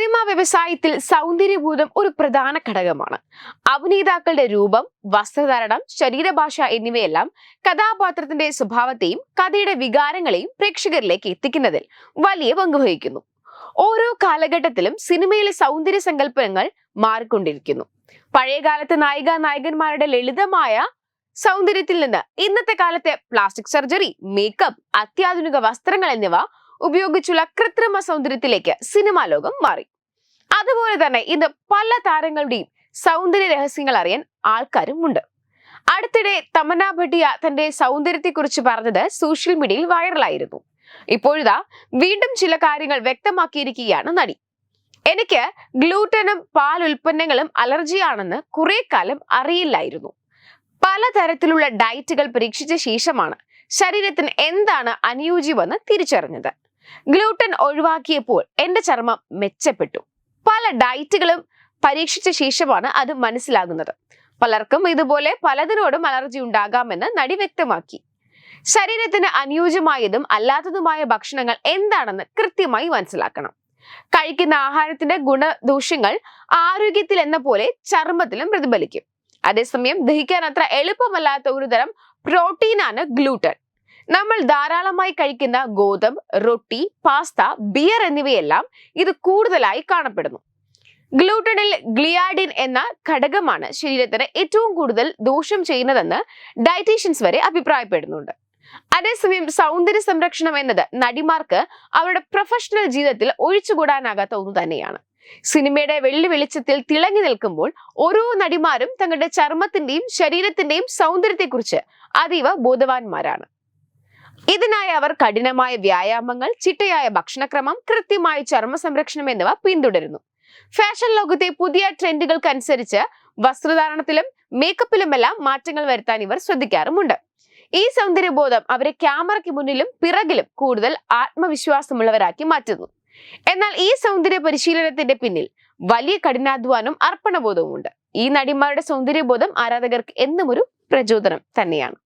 Cinema വ്യവസായത്തിൽ സൗന്ദര്യഭൂതം ഒരു പ്രധാന ഘടകമാണ്. അഭിനേതാക്കളുടെ രൂപം വസ്ത്രധാരണം ശരീരഭാഷ എന്നിവയെല്ലാം കഥാപാത്രത്തിന്റെ സ്വഭാവത്തെയും കഥയുടെ വികാരങ്ങളെയും പ്രേക്ഷകരിലേക്ക് എത്തിക്കുന്നതിൽ വലിയ പങ്ക് വഹിക്കുന്നു. ഓരോ കാലഘട്ടത്തിലും സിനിമയിലെ സൗന്ദര്യ സങ്കല്പങ്ങൾ മാറിക്കൊണ്ടിരിക്കുന്നു. പഴയകാലത്തെ നായിക നായകന്മാരുടെ ലളിതമായ സൗന്ദര്യത്തിൽ നിന്ന് ഇന്നത്തെ കാലത്തെ പ്ലാസ്റ്റിക് സർജറി മേക്കപ്പ് അത്യാധുനിക വസ്ത്രങ്ങൾ എന്നിവ ഉപയോഗിച്ചുള്ള കൃത്രിമ സൗന്ദര്യത്തിലേക്ക് സിനിമാ ലോകം മാറി. അതുപോലെ തന്നെ ഇന്ന് പല താരങ്ങളുടെയും സൗന്ദര്യ രഹസ്യങ്ങൾ അറിയാൻ ആൾക്കാരും ഉണ്ട് അടുത്തിടെ തമന്ന ഭട്ടിയ തന്റെ സൗന്ദര്യത്തെക്കുറിച്ച് പറഞ്ഞത് സോഷ്യൽ മീഡിയയിൽ വൈറലായിരുന്നു. ഇപ്പോഴിതാ വീണ്ടും ചില കാര്യങ്ങൾ വ്യക്തമാക്കിയിരിക്കുകയാണ് നടി. എനിക്ക് ഗ്ലൂട്ടനും പാൽ ഉൽപ്പന്നങ്ങളും അലർജിയാണെന്ന് കുറെ കാലം അറിയില്ലായിരുന്നു. പലതരത്തിലുള്ള ഡയറ്റുകൾ പരീക്ഷിച്ച ശേഷമാണ് ശരീരത്തിന് എന്താണ് അനുയോജ്യമെന്ന് തിരിച്ചറിഞ്ഞത്. ഗ്ലൂട്ടൻ ഒഴിവാക്കിയപ്പോൾ എന്റെ ചർമ്മം മെച്ചപ്പെട്ടു. പല ഡയറ്റുകളും പരീക്ഷിച്ച ശേഷമാണ് അത് മനസ്സിലാകുന്നത്. പലർക്കും ഇതുപോലെ പലതിനോടും അലർജി ഉണ്ടാകാമെന്ന് നടി വ്യക്തമാക്കി. ശരീരത്തിന് അനുയോജ്യമായതും അല്ലാത്തതുമായ ഭക്ഷണങ്ങൾ എന്താണെന്ന് കൃത്യമായി മനസ്സിലാക്കണം. കഴിക്കുന്ന ആഹാരത്തിന്റെ ഗുണദോഷങ്ങൾ ആരോഗ്യത്തിൽ എന്ന പോലെ ചർമ്മത്തിലും പ്രതിഫലിക്കും. അതേസമയം ദഹിക്കാൻ അത്ര എളുപ്പമല്ലാത്ത ഒരു തരം പ്രോട്ടീനാണ് ഗ്ലൂട്ടൻ. നമ്മൾ ധാരാളമായി കഴിക്കുന്ന ഗോതമ്പ് റൊട്ടി പാസ്ത ബിയർ എന്നിവയെല്ലാം ഇത് കൂടുതലായി കാണപ്പെടുന്നു. ഗ്ലൂട്ടണിൽ ഗ്ലിയാഡിൻ എന്ന ഘടകമാണ് ശരീരത്തിന് ഏറ്റവും കൂടുതൽ ദോഷം ചെയ്യുന്നതെന്ന് ഡയറ്റീഷ്യൻസ് വരെ അഭിപ്രായപ്പെടുന്നുണ്ട്. അതേസമയം സൗന്ദര്യ സംരക്ഷണം എന്നത് നടിമാർക്ക് അവരുടെ പ്രൊഫഷണൽ ജീവിതത്തിൽ ഒഴിച്ചുകൂടാനാകാത്ത ഒന്ന് തന്നെയാണ്. സിനിമയുടെ വെള്ളി വെളിച്ചത്തിൽ തിളങ്ങി നിൽക്കുമ്പോൾ ഓരോ നടിമാരും തങ്ങളുടെ ചർമ്മത്തിന്റെയും ശരീരത്തിന്റെയും സൗന്ദര്യത്തെക്കുറിച്ച് അതീവ ബോധവാന്മാരാണ്. ഇതിനായി അവർ കഠിനമായ വ്യായാമങ്ങൾ ചിട്ടയായ ഭക്ഷണക്രമം കൃത്യമായ ചർമ്മ സംരക്ഷണം എന്നിവ പിന്തുടരുന്നു. ഫാഷൻ ലോകത്തെ പുതിയ ട്രെൻഡുകൾക്കനുസരിച്ച് വസ്ത്രധാരണത്തിലും മേക്കപ്പിലുമെല്ലാം മാറ്റങ്ങൾ വരുത്താൻ ഇവർ ശ്രദ്ധിക്കാറുമുണ്ട്. ഈ സൗന്ദര്യബോധം അവരെ ക്യാമറയ്ക്ക് മുന്നിലും പിറകിലും കൂടുതൽ ആത്മവിശ്വാസമുള്ളവരാക്കി മാറ്റുന്നു. എന്നാൽ ഈ സൗന്ദര്യ പരിശീലനത്തിന്റെ പിന്നിൽ വലിയ കഠിനാധ്വാനവും അർപ്പണബോധവും ഉണ്ട് ഈ നടിമാരുടെ സൗന്ദര്യബോധം ആരാധകർക്ക് എന്നും ഒരു പ്രചോദനം തന്നെയാണ്.